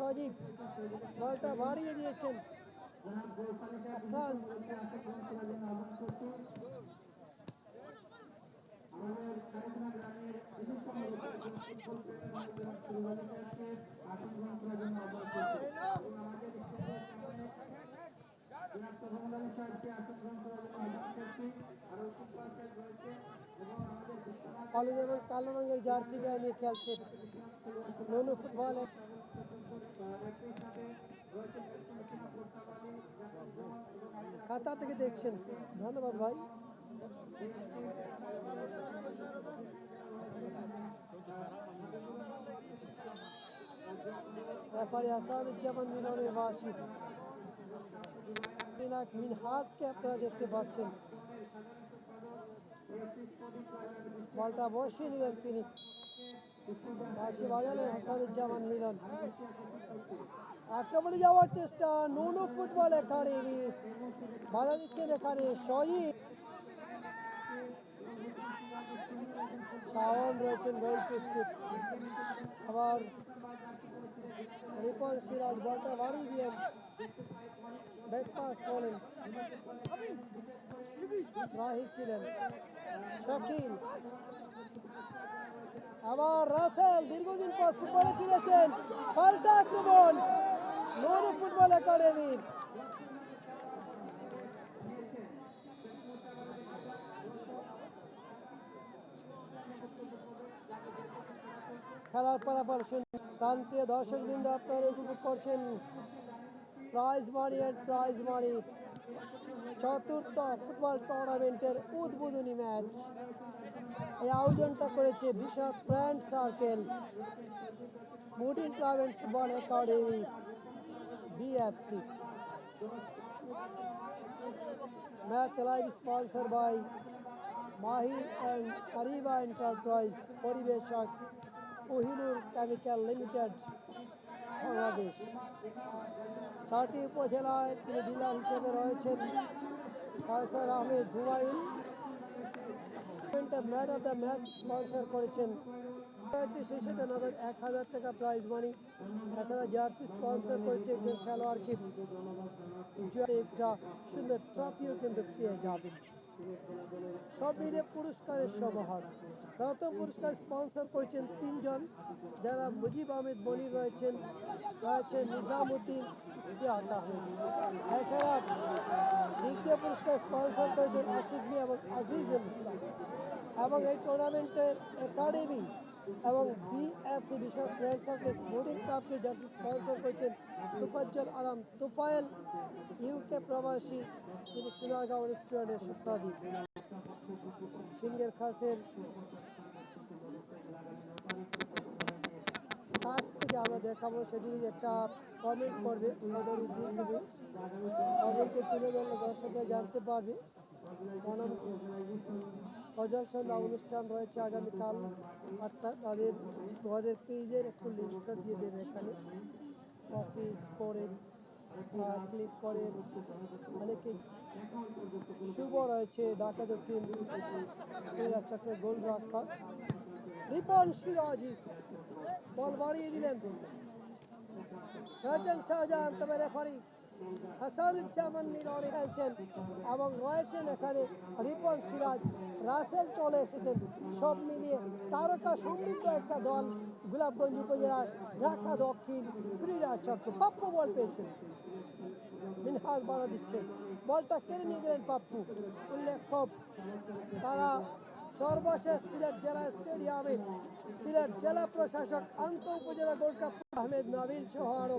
সজীব বলটা বাড়িয়ে দিয়েছেন। হাসান। কালো রঙের জার্সি গায়ে নিয়ে খেলছে। ননু ফুটবলে। কাতার থেকে দেখছেন। ধন্যবাদ ভাই। রেফারি হাসানুজ্জামান মিলনের বাসী মিনহাজকে আপনারা দেখতে পাচ্ছেন। বলটা বসিয়ে নিলেন তিনি। বাসি বাজালেন হাসানুজ্জামান মিলন আক্রমণে যাওয়ার চেষ্টা নুনু ফুটবল একাডেমি বাধা দিচ্ছেন এখানে শহীদ শাওন রয়েছেন আবার রিপন সিরাজ বলটা বাড়িয়ে দিলেন ব্যাক পাস ছিলেন শকিল আবার রাসেল দীর্ঘদিন পর ফুটবলে ফিরেছেন পাল্টা আক্রমণ নৌরু ফুটবল একাডেমির খেলার ফলাফল শুনুন প্রান্তীয় দর্শক বৃন্দ আপনারা উপভোগ করছেন প্রাইজ অ্যান্ড প্রাইজ মানি চতুর্থ ফুটবল টুর্নামেন্টের উদ্বোধনী ম্যাচ এই আয়োজনটা করেছে বিশাল friend circle, sporting club and football academy BFC match live sponsor by Mahir and Kariba enterprise পরিবেশক Kohinoor chemical limited, Bangladesh. ছয়টি উপজেলায় তিনি ডিলার হিসেবে রয়েছেন। Faisal Ahmed Humayun man of the match sponsor করেছেন। সেই সাথে নগদ এক হাজার টাকা প্রাইজ মানি এছাড়া জার্সি স্পন্সর করেছে একজন খেলোয়াড়কে। একটা সুন্দর ট্রফিও কিন্তু পেয়ে যাবেন। সব মিলে পুরস্কারের সমাহার। প্রথম পুরস্কার স্পন্সর করেছেন তিনজন, যারা মুজিব আহমেদ বনি রয়েছেন রয়েছেন নিজামুদ্দিন এছাড়া দ্বিতীয় পুরস্কার স্পন্সর করেছেন আশিক মিয়া এবং আজিজুল ইসলাম। এবং এই টুর্নামেন্টের একাডেমি এবং BFC Bishal friend circle sporting ক্লাবকে জার্সি স্পন্সর করেছেন তুফাজ্জল আলম তুফায়েল ইউকে প্রবাসী, তিনি সোনারগাঁও রেস্টুরেন্টের সত্যাধিক সিংহের খাসের কাছ থেকে আমরা দেখাবো সেটির একটা কমেন্ট করবে আমাদের থেকে কমেন্টকে তুলে ধরলে দর্শকরা জানতে পারবে। প্রদর্শন অনুষ্ঠান রয়েছে আগামীকাল। আটটা তাদের, তোমাদের পেজের একটু লিঙ্কটা দিয়ে দেবে এখানে। কপি করে ক্লিক করে। অনেকে শুভ রয়েছে ঢাকা দক্ষিণ। চক্রের গোল রক্ষা। রিপন সিরাজি, বল বাড়িয়ে দিলেন। রাজন শাহজাহান তবে রেফারি হাসানুজ্জামান মিলনে খেলছেন এবং রয়েছেন এখানে রিপন সিরাজ, রাসেল চলে এসেছেন। সব মিলিয়ে তারকা সমৃদ্ধ একটা দল গোলাপগঞ্জ উপজেলার ঢাকা দক্ষিণ ক্রীড়া চক্র পাপ্পু বল পেয়েছেন। মিনহাজ বাধা দিচ্ছে। বলটা কেড়ে নিয়ে গেলেন পাপ্পু। উল্লেখ্য, তারা সর্বশেষ সিলেট জেলা স্টেডিয়ামে সিলেট জেলা প্রশাসক, আন্ত উপজেলা গোলকাপ আহমেদ নাবিল সহ আরও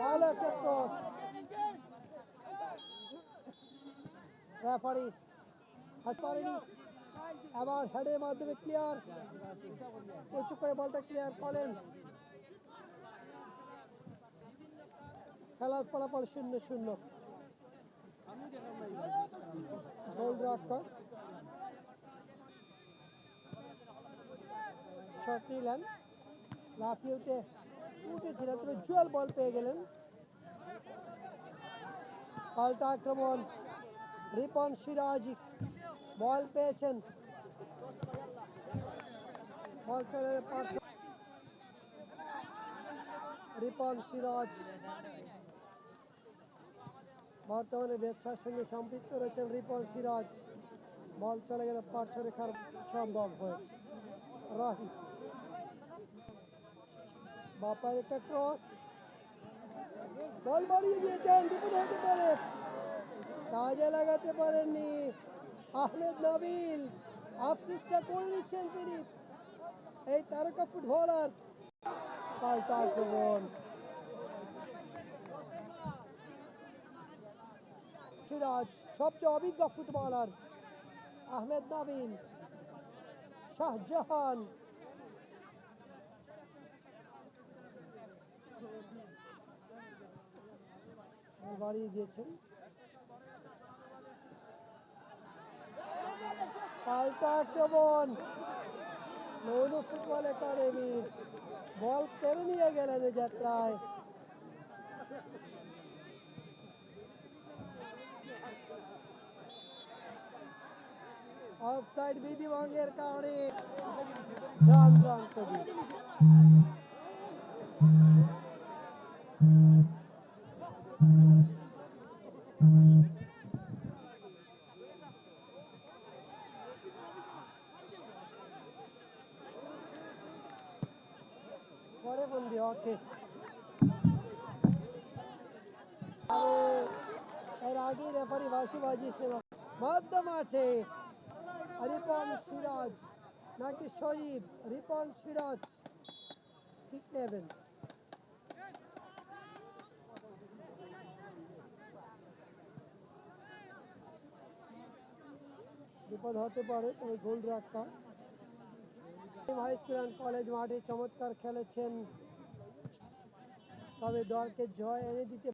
ভালো একটা রেফারি হাত আবার হেডের মাধ্যমে ক্লিয়ার। প্রচুর করে বলটা ক্লিয়ার করেন। খেলার ফলাফল শূন্য শূন্য। গোলরক্ষক শট নিলেন। লাফিয়ে উঠে উঠেছিলেন তবে জুয়েল বল পেয়ে গেলেন পাল্টা আক্রমণ রিপন সিরাজ বল পেয়েছেন রিপন সিরাজ বর্তমানে ব্যবসার সঙ্গে সম্পৃক্ত রয়েছেন রিপন সিরাজ বল চলে গেলে পার্শ্ব রেখার সম্ভব হয়েছে রাহি বাপার একটা ক্রস বল বাড়িয়ে দিয়েছেন, বিপদ হতে পারে। কাজে লাগাতে পারেননি আহমেদ নাবিল। আফসোসটা করে দিচ্ছেন তিনি। এই তারকা ফুটবলার। পাল্টা আক্রমণ সিরাজ, সবচেয়ে অভিজ্ঞ ফুটবলার আহমেদ নাবিল। শাহজাহান। বাড়িয়ে দিয়েছেন পাল্টা আক্রমণ মৌল ফুটবল একাডেমির বল কেড়ে নিয়ে গেলেন যাত্রায়। অফসাইড বিধি ভঙ্গের কারণে। রান রান কবি আগেই রেফারি বাসি বাজিয়েছিল মধ্য মাঠে রিপন সিরাজ নাকি শরীফ রিপন সিরাজ ঠিক নেবেন বিপদ হতে পারে তবে গোল রাখা হাই অ্যান্ড কলেজ মাঠে চমৎকার খেলেছেন তবে দলকে জয় এনে দিতে